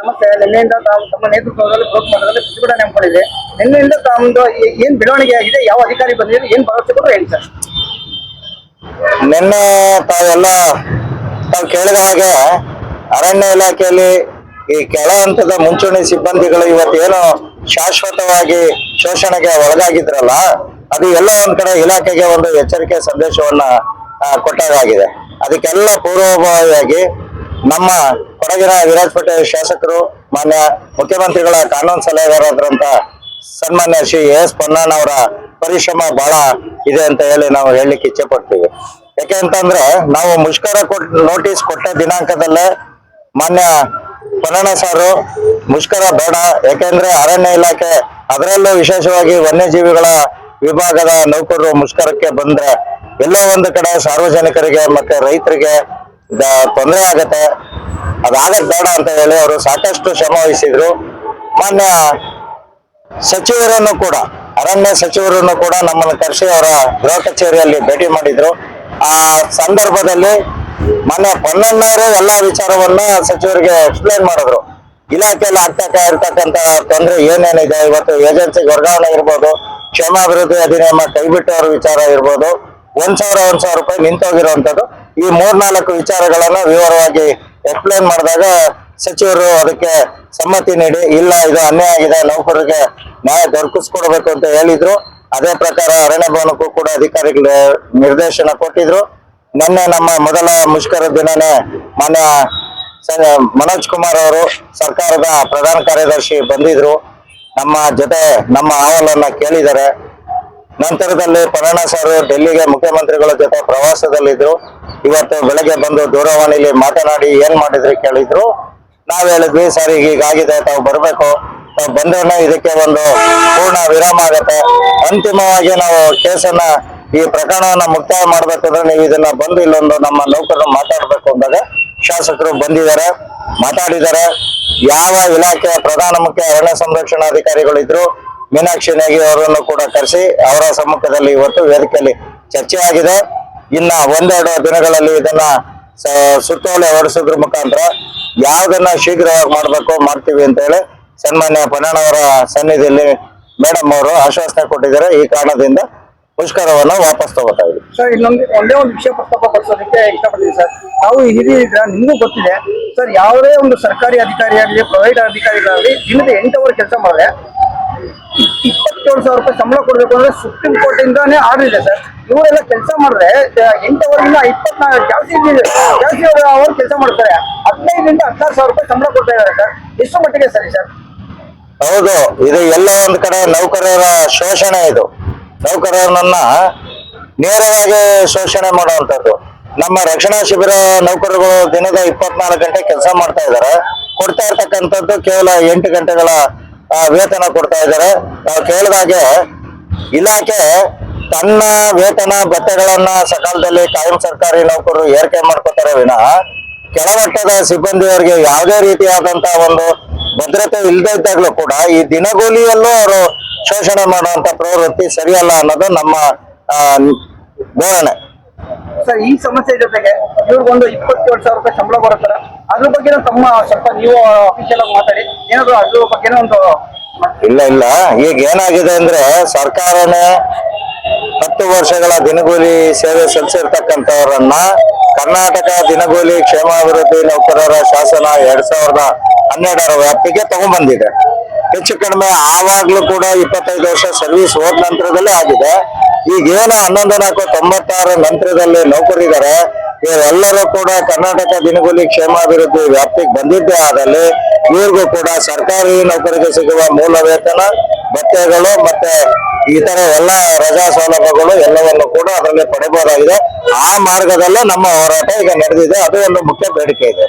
ನಮಸ್ತೆ. ನಿನ್ನೆಯಿಂದ ತಾವು ತಮ್ಮ ನೇತೃತ್ವದಲ್ಲಿ ಬೃಹತ್ ಮಟ್ಟದಲ್ಲಿ ಪ್ರತಿಭಟನೆ ಹಮ್ಮಿಕೊಂಡಿದೆ ನಿನ್ನೆಯಿಂದ ತಮ್ಮದು ಏನ್ ಬೆಳವಣಿಗೆ ಆಗಿದೆ, ಯಾವ ಅಧಿಕಾರಿ ಬಂದಿದೆ, ಏನ್ ಭರವಸೆ ಕೊಟ್ಟರು ಹೇಳಿ ಸರ್. ನಿನ್ನೆ ತಾವೆಲ್ಲ ತಾವು ಕೇಳಿದ ಹಾಗೆ ಅರಣ್ಯ ಇಲಾಖೆಯಲ್ಲಿ ಈ ಕೆಳ ಹಂತದ ಮುಂಚೂಣಿ ಸಿಬ್ಬಂದಿಗಳು ಇವತ್ತೇನು ಶಾಶ್ವತವಾಗಿ ಶೋಷಣೆಗೆ ಒಳಗಾಗಿದ್ರಲ್ಲ, ಅದು ಎಲ್ಲ ಒಂದ್ ಕಡೆ ಇಲಾಖೆಗೆ ಒಂದು ಎಚ್ಚರಿಕೆ ಸಂದೇಶವನ್ನ ಕೊಟ್ಟಾಗಿದೆ ಅದಕ್ಕೆಲ್ಲ ಪೂರ್ವಭಾವಿಯಾಗಿ ನಮ್ಮ ಕೊಡಗಿನ ವಿರಾಜಪೇಟೆ ಶಾಸಕರು, ಮಾನ್ಯ ಮುಖ್ಯಮಂತ್ರಿಗಳ ಕಾನೂನು ಸಲಹೆಗಾರರಾದಂತ ಸನ್ಮಾನ್ಯ ಶ್ರೀ ಎಸ್ ಪೊನ್ನಣ್ಣ ಅವರ ಪರಿಶ್ರಮ ಬಹಳ ಇದೆ ಅಂತ ಹೇಳಿ ನಾವು ಹೇಳಲಿಕ್ಕೆ ಇಚ್ಛೆ ಪಡ್ತೀವಿ. ಯಾಕೆ ಅಂತಂದ್ರೆ ನಾವು ಮುಷ್ಕರ ಕೊಟ್ ನೋಟಿಸ್ ಕೊಟ್ಟ ದಿನಾಂಕದಲ್ಲೇ ಮಾನ್ಯ ಪೊನ್ನಣ್ಣ ಸಾರು ಮುಷ್ಕರ ಬೇಡ. ಯಾಕೆಂದ್ರೆ ಅರಣ್ಯ ಇಲಾಖೆ ಅದರಲ್ಲೂ ವಿಶೇಷವಾಗಿ ವನ್ಯಜೀವಿಗಳ ವಿಭಾಗದ ನೌಕರರು ಮುಷ್ಕರಕ್ಕೆ ಬಂದ್ರೆ ಎಲ್ಲೋ ಒಂದು ಕಡೆ ಸಾರ್ವಜನಿಕರಿಗೆ ಮತ್ತೆ ರೈತರಿಗೆ ತೊಂದರೆ ಆಗತ್ತೆ. ಅದಾಗಕ್ ಬೇಡ ಅಂತ ಹೇಳಿ ಅವರು ಸಾಕಷ್ಟು ಶ್ರಮ ವಹಿಸಿದ್ರು. ಮಾನ್ಯ ಸಚಿವರನ್ನು ಕೂಡ, ಅರಣ್ಯ ಸಚಿವರನ್ನು ಕೂಡ ನಮ್ಮನ್ನು ಕರೆಸಿ ಅವರ ಗೃಹ ಕಚೇರಿಯಲ್ಲಿ ಭೇಟಿ ಮಾಡಿದ್ರು. ಆ ಸಂದರ್ಭದಲ್ಲಿ ಮೊನ್ನೆ ಪೊನ್ನಣ್ಣವರು ಎಲ್ಲಾ ವಿಚಾರವನ್ನ ಸಚಿವರಿಗೆ ಎಕ್ಸ್ಪ್ಲೈನ್ ಮಾಡಿದ್ರು. ಇಲಾಖೆಯಲ್ಲಿ ಆಗ್ತಾ ಇರ್ತಕ್ಕಂತ ತೊಂದರೆ ಏನೇನಿದೆ, ಇವತ್ತು ಏಜೆನ್ಸಿ ವರ್ಗಾವಣೆ ಇರ್ಬೋದು, ಕ್ಷೇಮಾಭಿವೃದ್ಧಿ ಅಧಿನಿಯಮ ಕೈಬಿಟ್ಟವರ ವಿಚಾರ ಇರ್ಬೋದು. ಒಂದ್ ಸಾವಿರ ಒಂದ್ ಸಾವಿರ ರೂಪಾಯಿ ನಿಂತೋಗಿರುವಂತದ್ದು ಈ ಮೂರ್ನಾಲ್ಕು ವಿಚಾರಗಳನ್ನ ವಿವರವಾಗಿ ಎಕ್ಸ್ಪ್ಲೈನ್ ಮಾಡಿದಾಗ ಸಚಿವರು ಅದಕ್ಕೆ ಸಮ್ಮತಿ ನೀಡಿ, ಇಲ್ಲ, ಇದು ಅನ್ಯಾಯ ಆಗಿದೆ, ನೌಕರರಿಗೆ ನ್ಯಾಯ ದೊರಕಿಸ್ಕೊಡ್ಬೇಕು ಅಂತ ಹೇಳಿದ್ರು. ಅದೇ ಪ್ರಕಾರ ಅರಣ್ಯ ಭವನಕ್ಕೂ ಕೂಡ ಅಧಿಕಾರಿಗಳು ನಿರ್ದೇಶನ ಕೊಟ್ಟಿದ್ರು. ನಿನ್ನೆ ನಮ್ಮ ಮೊದಲ ಮುಷ್ಕರ ದಿನನೇ ಮಾನ್ಯ ಮನೋಜ್ ಕುಮಾರ್ ಅವರು ಸರ್ಕಾರದ ಪ್ರಧಾನ ಕಾರ್ಯದರ್ಶಿ ಬಂದಿದ್ರು. ನಮ್ಮ ಜೊತೆ ನಮ್ಮ ಅಹವಾಲನ್ನ ಕೇಳಿದ್ದಾರೆ. ನಂತರದಲ್ಲಿ ಪರಣ ಸರ್ ಡೆಲ್ಲಿಗೆ ಮುಖ್ಯಮಂತ್ರಿಗಳ ಜೊತೆ ಪ್ರವಾಸದಲ್ಲಿದ್ರು. ಇವತ್ತು ಬೆಳಗ್ಗೆ ಬಂದು ದೂರವಾಣಿಲಿ ಮಾತನಾಡಿ ಏನ್ ಮಾಡಿದ್ರಿ ಕೇಳಿದ್ರು. ನಾವ್ ಹೇಳಿದ್ವಿ, ಸರ್ ಈಗ ಹೀಗಾಗಿದೆ, ತಾವು ಬರ್ಬೇಕು. ತಾವು ಬಂದ್ರೆ ಇದಕ್ಕೆ ಒಂದು ಪೂರ್ಣ ವಿರಾಮ ಆಗತ್ತೆ. ಅಂತಿಮವಾಗಿ ನಾವು ಕೇಸನ್ನ ಈ ಪ್ರಕರಣವನ್ನ ಮುಕ್ತಾಯ ಮಾಡ್ಬೇಕಂದ್ರೆ ನೀವು ಇದನ್ನ ಬಂದು ಇಲ್ಲೊಂದು ನಮ್ಮ ನೌಕರರು ಮಾತಾಡ್ಬೇಕು ಅಂದಾಗ ಶಾಸಕರು ಬಂದಿದ್ದಾರೆ, ಮಾತಾಡಿದ್ದಾರೆ. ಯಾವ ಇಲಾಖೆಯ ಪ್ರಧಾನ ಮುಖ್ಯ ಅರಣ್ಯ ಸಂರಕ್ಷಣಾ ಇದ್ರು ಮೀನಾಕ್ಷಿ ನೇಗಿ ಅವರನ್ನು ಕೂಡ ಕರೆಸಿ ಅವರ ಸಮ್ಮುಖದಲ್ಲಿ ಇವತ್ತು ವೇದಿಕೆಯಲ್ಲಿ ಚರ್ಚೆ ಆಗಿದೆ. ಇನ್ನ ಒಂದೆರಡು ದಿನಗಳಲ್ಲಿ ಇದನ್ನ ಸುತ್ತೋಲೆ ಹೊರಡಿಸೋದ್ರ ಮುಖಾಂತರ ಯಾವ್ದನ್ನ ಶೀಘ್ರವಾಗಿ ಮಾಡಬೇಕು ಮಾಡ್ತೀವಿ ಅಂತ ಹೇಳಿ ಸನ್ಮಾನ್ಯ ಪನ್ನಣ್ಣವರ ಸನ್ನಿಧಿಯಲ್ಲಿ ಮೇಡಮ್ ಅವರು ಆಶ್ವಾಸನೆ ಕೊಟ್ಟಿದ್ದಾರೆ. ಈ ಕಾರಣದಿಂದ ಪುಷ್ಕರವನ್ನು ವಾಪಸ್ ತಗೋತಾ ಸರ್ ಇನ್ನೊಂದು ಒಂದೇ ಒಂದು ವಿಷಯ ಪ್ರಸ್ತಾಪ ಪಡಿಸೋದಕ್ಕೆ ಇಷ್ಟಪಡ್ತೀನಿ ಸರ್. ನಾವು ಹಿರಿಯ ನಿಮಗೂ ಗೊತ್ತಿದೆ. ಸರ್, ಯಾವುದೇ ಒಂದು ಸರ್ಕಾರಿ ಅಧಿಕಾರಿ ಆಗಲಿ ಪ್ರೈವೇಟ್ ಅಧಿಕಾರಿಗಳಾಗಲಿ ದಿನದ ಎಂಟು ಅವರ್ ಕೆಲಸ ಮಾಡಿದ್ರೆ ಇಪ್ಪತ್ತೇಳು ಸಾವಿರ ರೂಪಾಯಿ ಸಂಬಳ ಕೊಡಬೇಕು ಅಂದ್ರೆ ಸುಪ್ರೀಂ ಕೋರ್ಟ್ ಇಂದಾನೇ ಆರ್ಡರ್ ಇದೆ ಸರ್. ಇವರೆಲ್ಲ ಕೆಲಸ ಮಾಡಿದ್ರೆ ಎಂಟು ಅವರಿಂದ ಇಪ್ಪತ್ನಾಲ್ಕು, ಜಾಸ್ತಿ. ಜಾಸ್ತಿ ಅವರು ಕೆಲಸ ಮಾಡ್ತಾರೆ. ಹದಿನೈದರಿಂದ ಹದಿನಾರು ಸಾವಿರ ರೂಪಾಯಿ ಸಂಬಳ ಕೊಡ್ತಾ ಇದ್ದಾರೆ ಸರ್. ಎಷ್ಟು ಮಟ್ಟಿಗೆ ಸರಿ ಸರ್? ಹೌದು, ಇದು ಎಲ್ಲ ಒಂದ್ ಕಡೆ ನೌಕರರ ಶೋಷಣೆ ಇದು. ನೌಕರರನ್ನ ನೇರವಾಗಿ ಶೋಷಣೆ ಮಾಡುವಂತದ್ದು ನಮ್ಮ ರಕ್ಷಣಾ ಶಿಬಿರ ನೌಕರರು ದಿನದ ಇಪ್ಪತ್ನಾಲ್ಕು ಗಂಟೆ ಕೆಲಸ ಮಾಡ್ತಾ ಇದ್ದಾರೆ. ಕೊಡ್ತಾ ಇರ್ತಕ್ಕಂಥದ್ದು ಕೇವಲ ಎಂಟು ಗಂಟೆಗಳ ವೇತನ ಕೊಡ್ತಾ ಇದ್ದಾರೆ. ನಾವು ಕೇಳಿದಾಗೆ ಇಲಾಖೆ ತನ್ನ ವೇತನ ಭತ್ಯೆಗಳನ್ನ ಸಕಾಲದಲ್ಲಿ ಕಾಯಂ ಸರ್ಕಾರಿ ನೌಕರರು ಏರಿಕೆ ಮಾಡ್ಕೋತಾರೆ ವಿನಃ ಕೆಳಮಟ್ಟದ ಸಿಬ್ಬಂದಿಯವರಿಗೆ ಯಾವುದೇ ರೀತಿಯಾದಂತಹ ಒಂದು ಭದ್ರತೆ ಇಲ್ಲದೆ ಇದ್ದಾಗಲೂ ಕೂಡ ಈ ದಿನಗೂಲಿಯಲ್ಲೂ ಅವರು ಶೋಷಣೆ ಮಾಡುವಂತ ಪ್ರವೃತ್ತಿ ಸರಿಯಲ್ಲ ಅನ್ನೋದು ನಮ್ಮ ಧೋರಣೆ. ಸರ್, ಈ ಸಮಸ್ಯೆ ಜೊತೆಗೆ ಇವ್ರಿಗೊಂದು ಇಪ್ಪತ್ತೇಳು ಸಾವಿರ ರೂಪಾಯಿ ಸಂಬಳ ಬರುತ್ತಾರೆ ಅದ್ರ ಬಗ್ಗೆ ತಮ್ಮ ಸ್ವಲ್ಪ ನೀವು ಅಫಿಷಿಯಲ್ ಆಗಿ ಮಾತಾಡಿ. ಏನಾದ್ರು ಅದ್ರ ಬಗ್ಗೆ ಒಂದು ಇಲ್ಲ ಇಲ್ಲ. ಈಗ ಏನಾಗಿದೆ ಅಂದ್ರೆ ಸರ್ಕಾರನೇ ಹತ್ತು ವರ್ಷಗಳ ದಿನಗೂಲಿ ಸೇವೆ ಸಲ್ಲಿಸಿರ್ತಕ್ಕಂಥವರನ್ನ ಕರ್ನಾಟಕ ದಿನಗೂಲಿ ಕ್ಷೇಮಾಭಿವೃದ್ಧಿ ನೌಕರರ ಶಾಸನ ಎರಡ್ ಸಾವಿರದ ಹನ್ನೆರಡರ ವ್ಯಾಪ್ತಿಗೆ ತಗೊಂಡ್ಬಂದಿದೆ. ಹೆಚ್ಚು ಕಡಿಮೆ ಆವಾಗ್ಲೂ ಕೂಡ ಇಪ್ಪತ್ತೈದು ವರ್ಷ ಸರ್ವಿಸ್ ಹೋದ ನಂತರದಲ್ಲೇ ಆಗಿದೆ. ಈಗ ಏನು ಹನ್ನೊಂದು ನಾಲ್ಕು ತೊಂಬತ್ತಾರ ನಂತರದಲ್ಲಿ ನೌಕರಿದ್ದಾರೆ ಇವರೆಲ್ಲರೂ ಕೂಡ ಕರ್ನಾಟಕ ದಿನಗೂಲಿ ಕ್ಷೇಮಾಭಿವೃದ್ಧಿ ವ್ಯಾಪ್ತಿಗೆ ಬಂದಿದ್ದೇ ಆದಲ್ಲಿ ಇವ್ರಿಗೂ ಕೂಡ ಸರ್ಕಾರಿ ನೌಕರಿಗೆ ಸಿಗುವ ಮೂಲ ವೇತನ ಭತ್ಯೆಗಳು ಮತ್ತೆ ಇತರ ಎಲ್ಲ ರಜಾ ಸೌಲಭ್ಯಗಳು ಎಲ್ಲವನ್ನು ಕೂಡ ಅದರಲ್ಲಿ ಪಡೆಯಬಹುದಾಗಿದೆ ಆ ಮಾರ್ಗದಲ್ಲೇ ನಮ್ಮ ಹೋರಾಟ ಈಗ ನಡೆದಿದೆ. ಅದು ಒಂದು ಮುಖ್ಯ ಬೇಡಿಕೆ ಇದೆ.